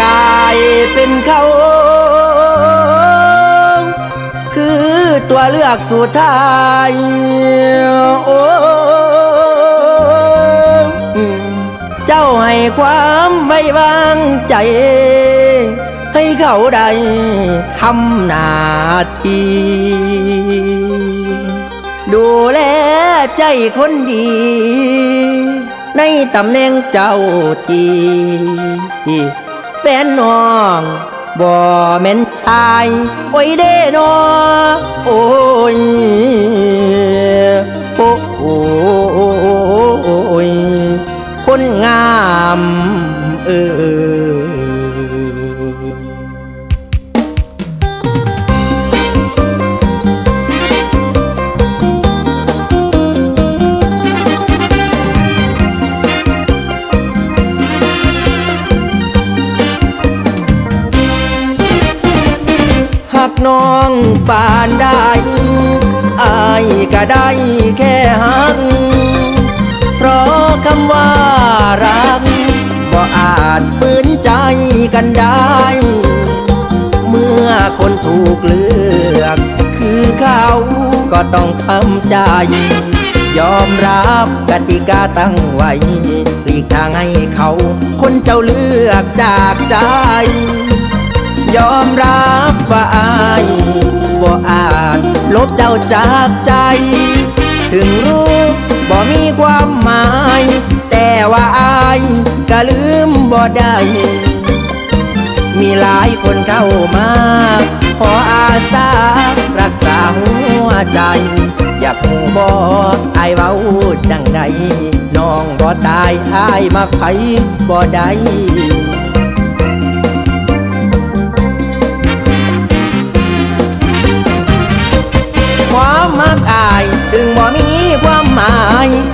กายเป็นเขา คือตัวเลือกสุดท้ายโอ้เจ้าให้ความไว้วางใจ ให้เขาได้ทำหน้าที่ดูแลใจคนดี ในตำแหน่งเจ้าที่ แฟนน้องบ่แม่นชาย โอ้ยเด้นอโอ้ยโอ้โอ้ยคนงามเออ ปานได้อายก็ได้แค่หัก เพราะคำว่ารักบ่อาจฝืนใจกันได้ เมื่อคนถูกเลือก คือเขาก็ต้องทำใจ ยอมรับกติกาตั้งไว้หลีกทางให้เขา คนเจ้าเลือกจากใจ บเจ้าจากใจ ถึงรู้บ่มีความหมาย แต่ว่าอายก็ลืมบ่ได้ มีหลายคนเข้ามา ขออาสารักษาหัวใจ อยากหูบ่อายเว้าจังใดน้องบ่ตายอายมาไผบ่ได้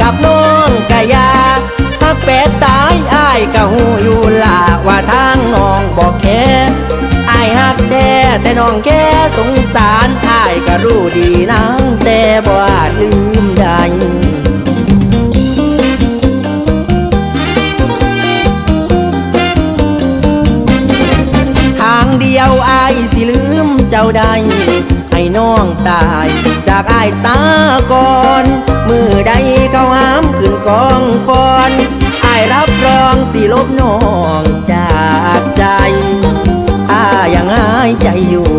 กับน้องกะยาหักแปดตายอายกะหูอยู่ล่ะว่าทางน้องบอกแค่อายหักแท้แต่น้องแค่สงสารอายก็รู้ดีนังแต่บ่าลืมได้ทางเดียวอายสิลืมเจ้าได้ให้น้องตายจากอายตาก่อน มือใดเขาห้ามขึ้นกองฟอนอายรับรองสิลบน้องจากใจถ้ายังหายใจอยู่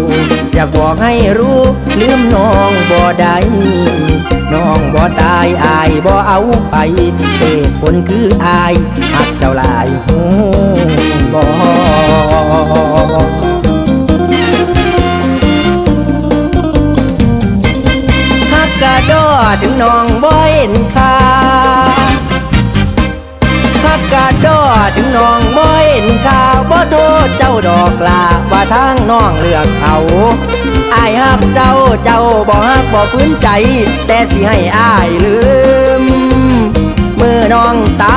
อยากบอกให้รู้ลืมน้องบ่ได้น้องบ่ตายอายบ่เอาไปเหตุผลคืออายหักเจ้าหลายหู ฮักกะดอถึงน้องบ่เห็นค่าฮักกะดอถึงน้องบ่เห็นค่าบ่โทษเจ้าดอกลาว่าทางน้องเลือกเขาอายฮักเจ้าเจ้าบ่ฮักบ่ฟื้นใจ แต่สิให้อายลืม มือน้องตา